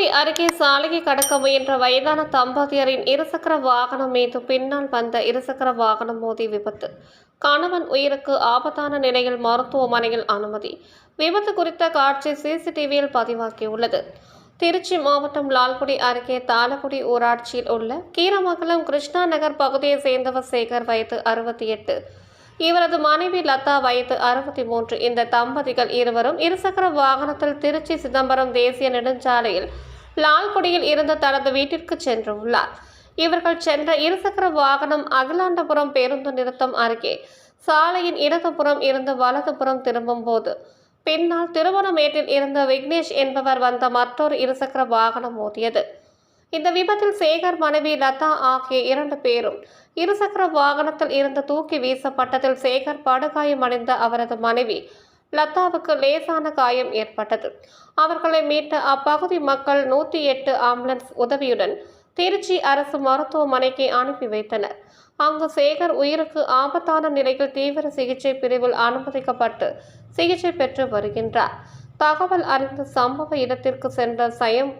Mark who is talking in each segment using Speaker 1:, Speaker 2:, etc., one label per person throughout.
Speaker 1: தூத்துக்குடி அருகே சாலையை கடக்க முயன்ற வயதான தம்பதியரின் இருசக்கர வாகனம் மீது பின்னால் வந்த இருசக்கர வாகனம் மோதி விபத்து. கணவன் உயிருக்கு ஆபத்தான நிலையில் மருத்துவமனையில் அனுமதி. விபத்து குறித்த காட்சி சிசிடிவியில் பதிவாகியுள்ளது. திருச்சி மாவட்டம் லால்குடி அருகே தாளக்குடி ஊராட்சியில் உள்ள கீரமங்கலம் கிருஷ்ணா நகர் பகுதியை சேர்ந்தவர் சேகர் வயது அறுபத்தி எட்டு. இவரது மனைவி லதா வயது அறுபத்தி மூன்று. இந்த தம்பதிகள் இருவரும் இருசக்கர வாகனத்தில் திருச்சி சிதம்பரம் தேசிய நெடுஞ்சாலையில் லால்குடியில் இருந்து தனது வீட்டிற்கு சென்றுள்ளார். இவர்கள் சென்ற இருசக்கர வாகனம் அகிலாண்டபுரம் பேருந்து நிறுத்தம் அருகே சாலையின் இடதுபுறம் இருந்து வலதுபுறம் திரும்பும் போது பின்னால் திருவனமேட்டில் இருந்த விக்னேஷ் என்பவர் வந்த மற்றொரு இருசக்கர வாகனம் மோதியது. இந்த விபத்தில் சேகர் மனைவி லதா ஆகிய இரண்டு பேரும் இருசக்கர வாகனத்தில் இருந்து தூக்கி வீசப்பட்டதில் சேகர் படுகாயமடைந்த அவரது மனைவி லதாவுக்கு லேசான காயம் ஏற்பட்டது. அவர்களை மீட்ட அப்பகுதி மக்கள் நூற்றி எட்டு ஆம்புலன்ஸ் உதவியுடன் திருச்சி அரசு மருத்துவமனைக்கு அனுப்பி வைத்தனர். அங்கு சேகர் உயிருக்கு ஆபத்தான நிலையில் தீவிர சிகிச்சை பிரிவில் அனுமதிக்கப்பட்டு சிகிச்சை பெற்று வருகின்றார். தகவல் அறிந்த சம்பவ இடத்திற்கு சென்ற சயம்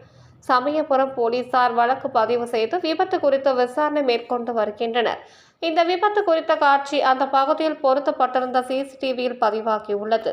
Speaker 1: சமயபுரம் போலீசார் வழக்கு பதிவு செய்து விபத்து குறித்த விசாரணை மேற்கொண்டு வருகின்றனர். இந்த விபத்து குறித்த காட்சி அந்த பகுதியில் பொருத்தப்பட்டிருந்த சிசிடிவியில் பதிவாகியுள்ளது.